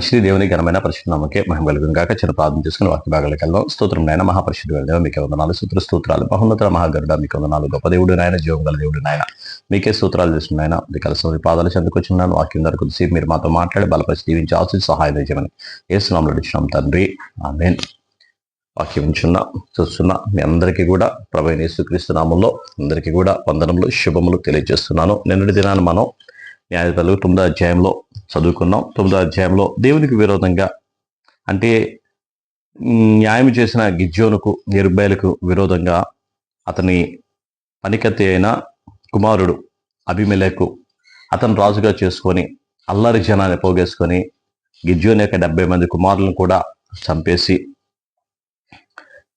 మంచిది దేవుని ఘనమైన పరిశుద్ధనామకే మహిమ కలుగును కాక చిన్న ప్రార్థన చేసుకుని వాక్య భాగాలకు వెళ్దాం. స్తోత్రం నాయన మహాపరిశుద్ధి మీకు మీకు వందనాలు. సూత్ర స్తోత్రాలు. మహోన్నత మహాగరుడ మీకు వందనాలు. గొప్ప దేవుడు నాయన జీవం గల దేవుడు నాయన. మీకే సూత్రాలు చేస్తున్నాయన మీ కలిసి పాదాలు చెందుకొచ్చున్నాను వాక్యం ధర కొద్దిసేపు మీరు మాతో మాట్లాడి బలపరిచి దీవించి ఆశించి సహాయం చేయమని ఏసునామలు ఇచ్చినాం తండ్రి. ఆమెన్. వాక్యం ఉంచున్నా చూస్తున్నా మీ అందరికీ కూడా ప్రభు యేసుక్రీస్తు నామంలో అందరికీ కూడా వందనములు శుభములు తెలియజేస్తున్నాను. నిన్నటి దినాన్ని మనం న్యాయపతులు తొమ్మిదో అధ్యాయంలో చదువుకున్నాం. తొమ్మిదో అధ్యాయంలో దేవునికి విరోధంగా అంటే న్యాయం చేసిన గిజ్జోనుకు నిర్భయలకు విరోధంగా అతని పనికత్తి అయిన కుమారుడు అభిమేలకు అతను రాజుగా చేసుకొని అల్లరి జనాన్ని పోగేసుకొని గిజ్జోని యొక్క డెబ్బై మంది కుమారులను కూడా చంపేసి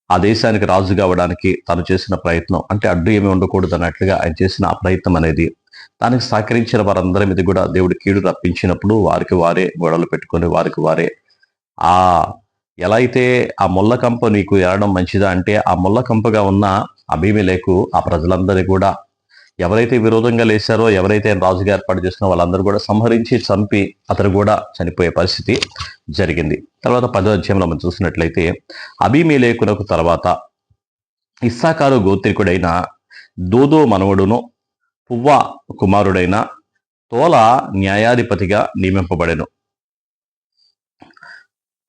ఆ దేశానికి రాజుగా అవ్వడానికి తను చేసిన ప్రయత్నం. అంటే అడ్డు ఏమి ఉండకూడదు అన్నట్లుగా ఆయన చేసిన ఆ ప్రయత్నం అనేది దానికి సహకరించిన వారందరి మీద కూడా దేవుడు కీడు రప్పించినప్పుడు వారికి వారే గొడవలు పెట్టుకొని వారికి వారే ఆ ఎలా అయితే ఆ ముళ్ళ కంప నీకు ఎరడం మంచిదా అంటే ఆ ముళ్ళ కంపగా ఉన్న అభిమిలేకు ఆ ప్రజలందరి కూడా ఎవరైతే విరోధంగా లేచారో ఎవరైతే రాజుగా ఏర్పాటు చేసినా వాళ్ళందరూ కూడా సంహరించి చంపి అతను కూడా చనిపోయే పరిస్థితి జరిగింది. తర్వాత పదో అధ్యాయంలో మనం చూసినట్లయితే అభిమేలేకునకు తర్వాత ఇస్సాకారు గోత్రికుడైన దోదో మనవడును పువ్వ కుమారుడైన తోల న్యాయాధిపతిగా నియమింపబడెను.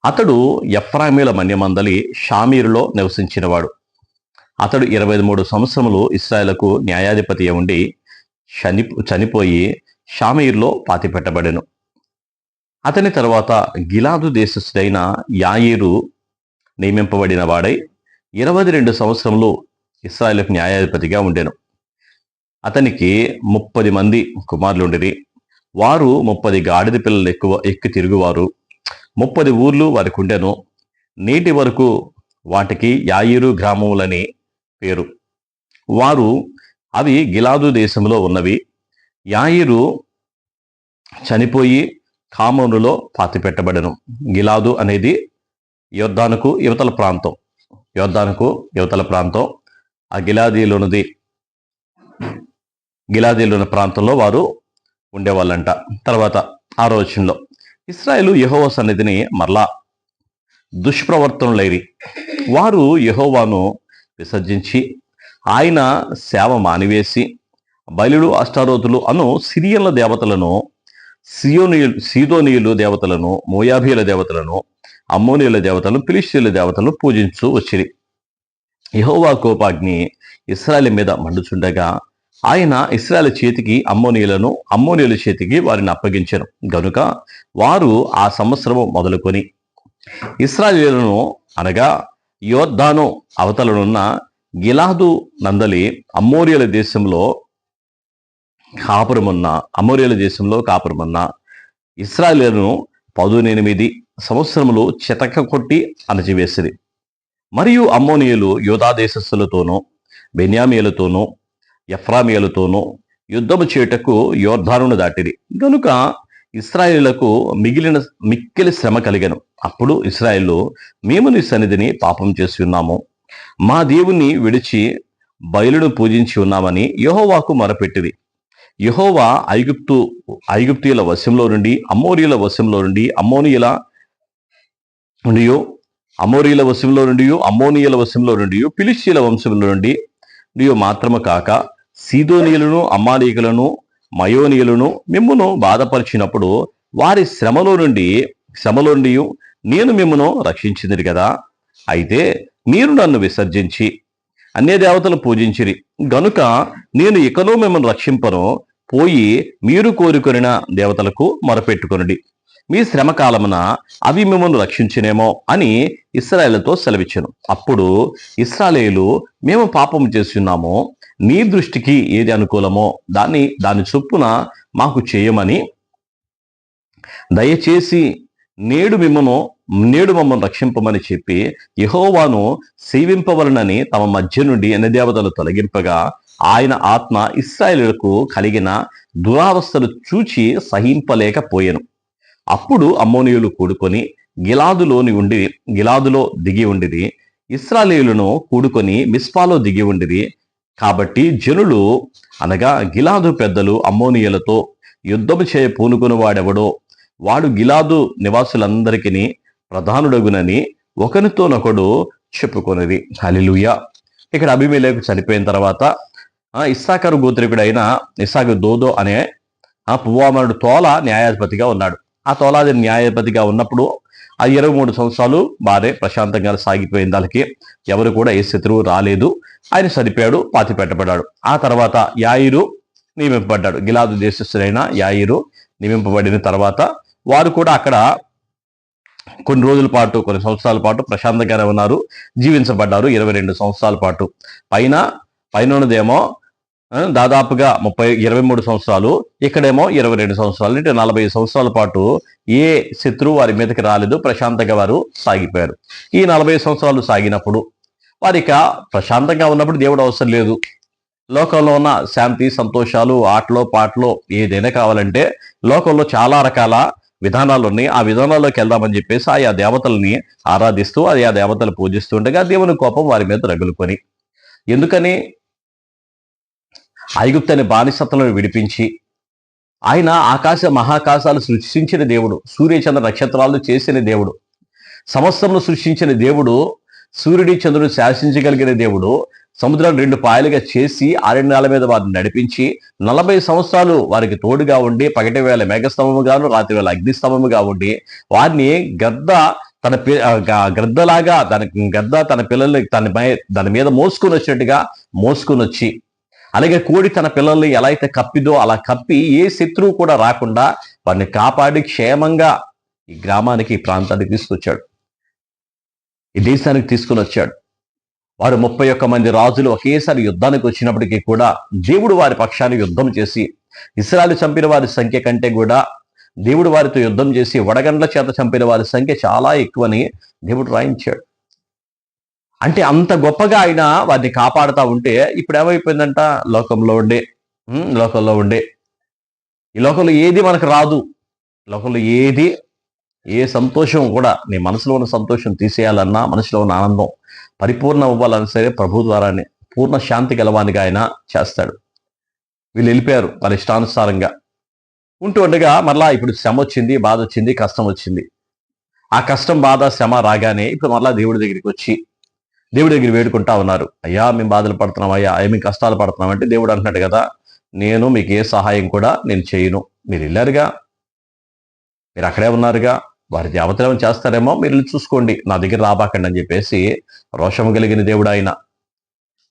అతడు ఎఫ్రామీల మన్యమందలి షామీరులో నివసించినవాడు. అతడు ఇరవై మూడు సంవత్సరములు ఇస్రాయలకు న్యాయాధిపతి ఉండి చని చనిపోయి షామీర్లో పాతిపెట్టబడెను. అతని తర్వాత గిలాదు దేశస్థుడైన యాయిరు నియమింపబడిన వాడై ఇరవై రెండు సంవత్సరములు ఇస్రాయేల్కు న్యాయాధిపతిగా ఉండెను. అతనికి ముప్పది మంది కుమారులుండిరి. వారు ముప్పది గాడిద పిల్లలు ఎక్కువ ఎక్కి తిరుగువారు. ముప్పది ఊర్లు వారికి ఉండెను నేటి వరకు వాటికి యాయిరు గ్రామములని పేరు. వారు అవి గిలాదు దేశంలో ఉన్నవి. యాయిరు చనిపోయి కామోనులో పాతిపెట్టబడను. గిలాదు అనేది యోర్దానుకు యువతల ప్రాంతం. యోర్దానుకు యువతల ప్రాంతం. ఆ గిలాదీలోనిది గిలాదీలోని ప్రాంతంలో వారు ఉండేవాళ్ళంట. తర్వాత ఆ రోజుల్లో ఇస్రాయేలు యెహోవా సన్నిధిని మరలా దుష్ప్రవర్తనలైరి. వారు యహోవాను విసర్జించి ఆయన సేవ మానివేసి బయలుడు అష్టారోతులు అను సిరియన్ల దేవతలను సియోనియులు సీదోనియులు దేవతలను మోయాబీల దేవతలను అమ్మోనియుల దేవతలను ఫిలిస్తీన్ల దేవతలను పూజించు వచ్చిరి. యహోవా కోపాగ్ని ఇస్రాయల్ మీద మండుచుండగా ఆయన ఇస్రాయల్ చేతికి అమ్మోనియులను అమ్మోనియుల చేతికి వారిని అప్పగించారు. గనుక వారు ఆ సంవత్సరము మొదలుకొని ఇస్రాయేలును అనగా యోర్ధాను అవతలనున్న గిలాదు నందలి అమ్మోరియల దేశంలో కాపురమున్న అమ్మోరియల దేశంలో కాపురమున్న ఇస్రాయేలును పదునెనిమిది సంవత్సరములు చితక కొట్టి అణచివేసింది మరియు అమ్మోనియులు యోధా దేశస్థులతోనూ బెన్యామియలతోనూ ఎఫ్రామియలతోనూ యుద్ధము చేయుటకు యోర్ధానును దాటిరి. గనుక ఇస్రాయేలులకు మిగిలిన మిక్కిలి శ్రమ కలిగను. అప్పుడు ఇస్రాయేలు మేము నీ సన్నిధిని పాపం చేసి ఉన్నాము. మా దేవుని విడిచి బయలును పూజించి ఉన్నామని యహోవాకు మొరపెట్టిరి. యహోవా ఐగుప్తు ఐగుప్తీయుల వశంలో నుండి అమోరియుల వశంలో నుండి అమ్మోనియుల నుండి అమోరియుల వశంలో నుండి అమ్మోనియుల వశంలో నుండి పిలిషీల వంశంలో నుండి నుండి మాత్రము కాక సీదోనీయులను అమ్మాలీకులను మయోనీయులను మిమ్మును బాధపరిచినప్పుడు వారి శ్రమలో నుండి శ్రమలో నుండి నేను మిమ్మను రక్షించింది కదా అయితే మీరు నన్ను విసర్జించి అన్య దేవతలు పూజించిరి. గనుక నేను ఇకనూ మిమ్మల్ని రక్షింపను పోయి మీరు కోరుకొనిన దేవతలకు మొరపెట్టుకొనుడి. మీ శ్రమకాలమున అవి మిమ్మల్ని రక్షించినేమో అని ఇస్రాయేళ్ళతో సెలవిచ్చాను. అప్పుడు ఇస్రాయేలు మేము పాపం చేస్తున్నాము నీ దృష్టికి ఏది అనుకూలమో దాన్ని దాని చొప్పున మాకు చేయమని దయచేసి నేడు మిమ్మను నేడు మమ్మల్ని రక్షింపమని చెప్పి యహోవాను సేవింపవలనని తమ మధ్య నుండి ఎన్ని దేవతలు తొలగింపగా ఆయన ఆత్మ ఇస్రాయేలులకు కలిగిన దురావస్థలు చూచి సహింపలేకపోయెను. అప్పుడు అమ్మోనియులు కూడుకొని గిలాదులోని ఉండి గిలాదులో దిగి ఉండిది ఇస్రాయేలును కూడుకొని మిస్పాలో దిగి ఉండిది కాబట్టి జనులు అనగా గిలాదు పెద్దలు అమ్మోనియులతో యుద్ధము చేయ పూనుకుని వాడెవడో వాడు గిలాదు నివాసులందరికీ ప్రధానుడగునని ఒకరితోనొకడు చెప్పుకొనిది హలిలుయ ఇక్కడ అభిమేలకు చనిపోయిన తర్వాత ఆ ఇస్సాకరు గోత్రికుడైన ఇస్సాకు దోదో అనే ఆ పువ్వామనుడు తోల న్యాయాధిపతిగా ఉన్నాడు. ఆ తోలాది న్యాయపతిగా ఉన్నప్పుడు ఆ ఇరవై మూడు సంవత్సరాలు బాగానే ప్రశాంతంగా సాగిపోయిన దానికి ఎవరు కూడా ఏ శత్రువు రాలేదు. ఆయన చనిపోయాడు పాతి పెట్టబడ్డాడు. ఆ తర్వాత యాయిరు నియమింపబడ్డాడు. గిలాదు దేశస్థుడైన యాయిరు నియమింపబడిన తర్వాత వారు కూడా అక్కడ కొన్ని రోజుల పాటు కొన్ని సంవత్సరాల పాటు ప్రశాంతంగానే ఉన్నారు జీవించబడ్డారు ఇరవై రెండు సంవత్సరాల పాటు. పైన పైన ఉన్నదేమో దాదాపుగా ముప్పై ఇరవై మూడు సంవత్సరాలు ఇక్కడేమో ఇరవై రెండు సంవత్సరాలు అంటే నలభై సంవత్సరాల పాటు ఏ శత్రువు వారి మీదకి రాలేదు ప్రశాంతంగా వారు సాగిపోయారు. ఈ నలభై సంవత్సరాలు సాగినప్పుడు వారిక ప్రశాంతంగా ఉన్నప్పుడు దేవుడు అవసరం లేదు. లోకంలో ఉన్న శాంతి సంతోషాలు ఆటలో పాటలో ఏదైనా కావాలంటే లోకంలో చాలా రకాల విధానాలు ఉన్నాయి. ఆ విధానాల్లోకి వెళ్దామని చెప్పేసి ఆయా దేవతల్ని ఆరాధిస్తూ ఆయా దేవతలు పూజిస్తుండగా దేవుని కోపం వారి మీద రగులుకొని ఎందుకని ఐగుప్తు అనే విడిపించి ఆయన ఆకాశ మహాకాశాలు సృష్టించిన దేవుడు సూర్యచంద్ర నక్షత్రాలు చేసిన దేవుడు సమస్తమును సృష్టించిన దేవుడు సూర్యుడి చంద్రుడు శాసించగలిగిన దేవుడు సముద్రాన్ని రెండు పాయలుగా చేసి ఆరణ్యాల మీద వారిని నడిపించి నలభై సంవత్సరాలు వారికి తోడుగా ఉండి పగటి వేళ మేఘస్తంభముగాను రాత్రి వేళ అగ్నిస్తంభముగా ఉండి వారిని గద్ద తన పి గద్దలాగా దాని గద్ద తన పిల్లల్ని తన మై- దాని మీద మోసుకొని వచ్చినట్టుగా మోసుకొని వచ్చి అలాగే కోడి తన పిల్లల్ని ఎలా అయితే కప్పిదో అలా కప్పి ఏ శత్రువు కూడా రాకుండా వారిని కాపాడి క్షేమంగా ఈ గ్రామానికి ఈ ప్రాంతానికి తీసుకొచ్చాడు. ఈ దేశానికి తీసుకుని వచ్చాడు. వారు ముప్పై ఒక్క మంది రాజులు ఒకేసారి యుద్ధానికి వచ్చినప్పటికీ కూడా దేవుడు వారి పక్షాన్ని యుద్ధం చేసి ఇస్రాయలు చంపిన వారి సంఖ్య కంటే కూడా దేవుడు వారితో యుద్ధం చేసి వడగండ్ల చేత చంపిన వారి సంఖ్య చాలా ఎక్కువని దేవుడు రాయించాడు. అంటే అంత గొప్పగా ఆయన వారిని కాపాడుతూ ఉంటే ఇప్పుడు ఏమైపోయిందంట? లోకంలో ఉండే. లోకంలో ఉండే. ఈ లోకంలో ఏది మనకు రాదు. లోకంలో ఏది ఏ సంతోషం కూడా నీ మనసులో ఉన్న సంతోషం తీసేయాలన్నా మనసులో ఉన్న ఆనందం పరిపూర్ణ అవ్వాలన్నా సరే ప్రభు ద్వారానే పూర్ణ శాంతి గెలవానికి ఆయన చేస్తాడు. వీళ్ళు వెళ్ళిపోయారు వాళ్ళ ఇష్టానుసారంగా. ఉంటూ ఉండగా మరలా ఇప్పుడు శ్రమ వచ్చింది బాధ వచ్చింది కష్టం వచ్చింది. ఆ కష్టం బాధ శ్రమ రాగానే ఇప్పుడు మరలా దేవుడి దగ్గరికి వచ్చి దేవుడి దగ్గర వేడుకుంటా ఉన్నారు. అయ్యా మేము బాధలు పడుతున్నాం. అయ్యా అయ్యా మేము కష్టాలు పడుతున్నాం అంటే దేవుడు అంటున్నాడు కదా నేను మీకు ఏ సహాయం కూడా నేను చేయను. మీరు వెళ్ళారుగా? మీరు అక్కడే ఉన్నారుగా? వారి దేవతలు ఏమైనా చేస్తారేమో మీరు చూసుకోండి. నా దగ్గర రాబాకండి అని చెప్పేసి రోషం కలిగిన దేవుడు ఆయన.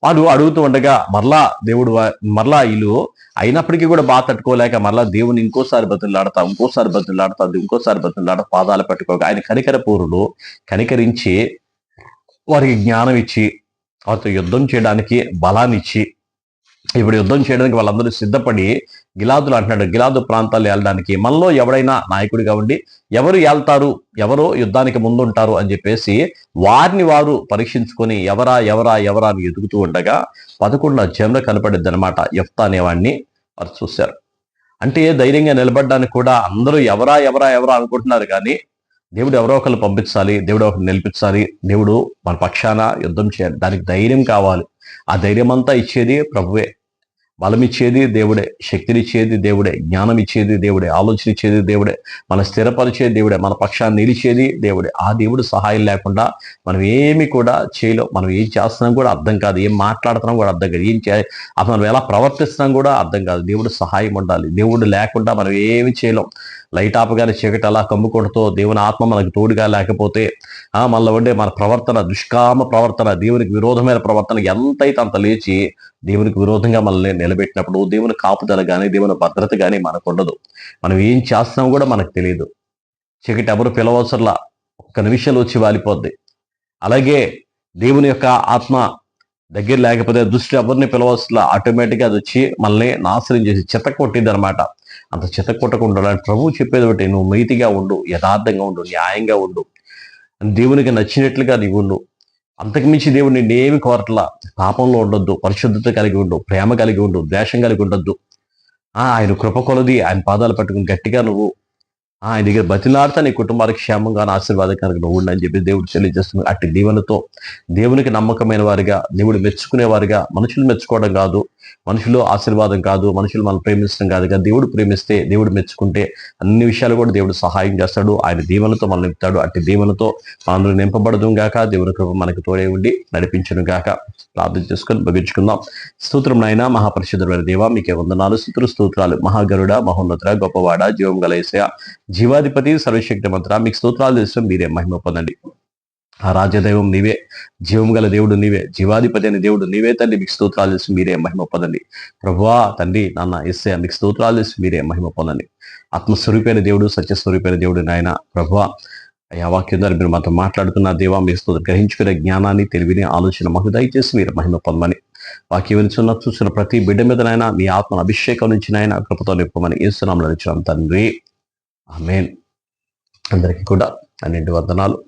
వాడు అడుగుతూ ఉండగా మరలా దేవుడు మరలా ఇల్లు అయినప్పటికీ కూడా బాధ తట్టుకోలేక మరలా దేవుని ఇంకోసారి బతులాడతా ఇంకోసారి బతులాడతా ఇంకోసారి బతులాడతా పాదాలు పెట్టుకోక ఆయన కనికర పూరులు కనికరించి వారికి జ్ఞానం ఇచ్చి వారితో యుద్ధం చేయడానికి బలాన్ని ఇచ్చి ఇప్పుడు యుద్ధం చేయడానికి వాళ్ళందరూ సిద్ధపడి గిలాదులు అంటున్నాడు. గిలాదు ప్రాంతాలు వెళ్ళడానికి మనలో ఎవడైనా నాయకుడిగా ఉండి ఎవరు వెళ్తారు ఎవరు యుద్ధానికి ముందుంటారు అని చెప్పేసి వారిని వారు పరీక్షించుకొని ఎవరా ఎవరా ఎవరా అని ఎదుగుతూ ఉండగా పదకొండు అధ్యాయంలో కనపడిద్ది అనమాట యఫ్తా అనేవాడిని వారు చూశారు. అంటే ధైర్యంగా నిలబడడానికి కూడా అందరూ ఎవరా ఎవరా ఎవరా అనుకుంటున్నారు కానీ దేవుడు ఎవరో ఒకరు పంపించాలి దేవుడు ఒకరు నిలిపించాలి దేవుడు మన పక్షాన యుద్ధం చేయాలి. దానికి ధైర్యం కావాలి. ఆ ధైర్యం అంతా ఇచ్చేది ప్రభువే. బలమిచ్చేది దేవుడే శక్తినిచ్చేది దేవుడే జ్ఞానం ఇచ్చేది దేవుడే ఆలోచన ఇచ్చేది దేవుడే మన స్థిరపరిచేది దేవుడే మన పక్షాన్ని నిలిచేది దేవుడే. ఆ దేవుడు సహాయం లేకుండా మనం ఏమి కూడా చేయలేం. మనం ఏం చేస్తున్నాం కూడా అర్థం కాదు. ఏం మాట్లాడుతున్నాం కూడా అర్థం కాదు. ఏం చే మనం ఎలా ప్రవర్తిస్తున్నాం కూడా అర్థం కాదు. దేవుడు సహాయం ఉండాలి. దేవుడు లేకుండా మనం ఏమి చేయలేం. లైట్ ఆపగానే చీకటి అలా కమ్ముకుంటూ దేవుని ఆత్మ మనకు తోడుగా లేకపోతే మళ్ళీ ఉండే మన ప్రవర్తన దుష్కామ ప్రవర్తన దేవునికి విరోధమైన ప్రవర్తన ఎంతైతే అంత లేచి దేవునికి విరోధంగా మనల్ని నిలబెట్టినప్పుడు దేవుని కాపుదల కానీ దేవుని భద్రత కానీ మనకు ఉండదు మనం ఏం చేస్తున్నాం కూడా మనకు తెలియదు చీకటి ఎవరు పిలవసరలా ఒక్క నిమిషంలో వచ్చి వాలిపోద్ది. అలాగే దేవుని యొక్క ఆత్మ దగ్గర లేకపోతే దృష్టి ఎవరిని పిలవసలా ఆటోమేటిక్గా అది వచ్చి మనల్ని నాశనం చేసి చెత్త కొట్టింది అనమాట అంత చెత్త కొట్టకుండా ప్రభువు చెప్పేది ఒకటి నువ్వు నీతిగా ఉండు యథార్థంగా ఉండు న్యాయంగా ఉండు. దేవునికి నచ్చినట్లుగా నీవు ఉండు. అంతకుమించి దేవుడు నిన్నేమి కోరట్లా? పాపంలో ఉండొద్దు పరిశుద్ధత కలిగి ఉండు ప్రేమ కలిగి ఉండు ద్వేషం కలిగి ఉండొద్దు. ఆయన కృప కొలది ఆయన పాదాలు పట్టుకుని గట్టిగా నువ్వు ఆయన దగ్గర బతిలాడుతా నీ కుటుంబానికి క్షేమంగా ఆశీర్వాదకరంగా నువ్వు ఉండని చెప్పి దేవుడు తెలియజేస్తుంది అట్టి దీవెనతో దేవునికి నమ్మకమైన వారిగా దేవుడు మెచ్చుకునే వారిగా మనుషులు మెచ్చుకోవడం కాదు మనుషులు ఆశీర్వాదం కాదు మనుషులు మనం ప్రేమించడం కాదు. కదా దేవుడు ప్రేమిస్తే దేవుడు మెచ్చుకుంటే అన్ని విషయాలు కూడా దేవుడు సహాయం చేస్తాడు. ఆయన దీవెనతో మనం నింపుతాడు అట్టి దీవెనతో మనందరూ నింపబడదు గాక దేవుని కృప మనకు తోడే ఉండి నడిపించను గాక. ప్రార్థన చేసుకొని భగించుకుందాం స్తోత్రం నాయన మహాపరిషుద్ధమైన దేవ మీకే వందనాలు. స్తోత్ర స్తోత్రాలు. మహాగరుడ మహోన్నతుడ గొప్పవాడ జీవం గలేసయ జీవాధిపతి సర్వశక్తి మంత్ర మీకు స్తోత్రాలు చేసిన మీరే మహిమ పొందండి. ఆ రాజదైవం నీవే జీవం గల దేవుడు నీవే జీవాధిపతి అనే దేవుడు నీవే తండ్రి మీకు స్తోత్రాలు చేసి మీరే మహిమ పొందండి. ప్రభువా తండ్రి నాన్న ఎస్ఏ మీకు స్తోత్రాలు చేసి మీరే మహిమ పొందండి. ఆత్మస్వరూపైన దేవుడు సత్యస్వరూపైన దేవుడు నాయన ప్రభువా అయ్యా వాక్యం ద్వారా మీరు మాతో మాట్లాడుతున్న దేవా మీ స్తోత్రం గ్రహించుకునే జ్ఞానాన్ని తెలివిని ఆలోచన మాకు దయచేసి మీరు మహిమ పొందమని. వాక్యం వినిచున్న చూసిన ప్రతి బిడ్డ మీద నాయన మీ ఆత్మ అభిషేకం నుంచి నాయన కృపతో నింపమని ఏసునామలు ఇచ్చిన తండ్రి. ఆమెన్. అందరికీ కూడా అన్నింటి వందనాలు.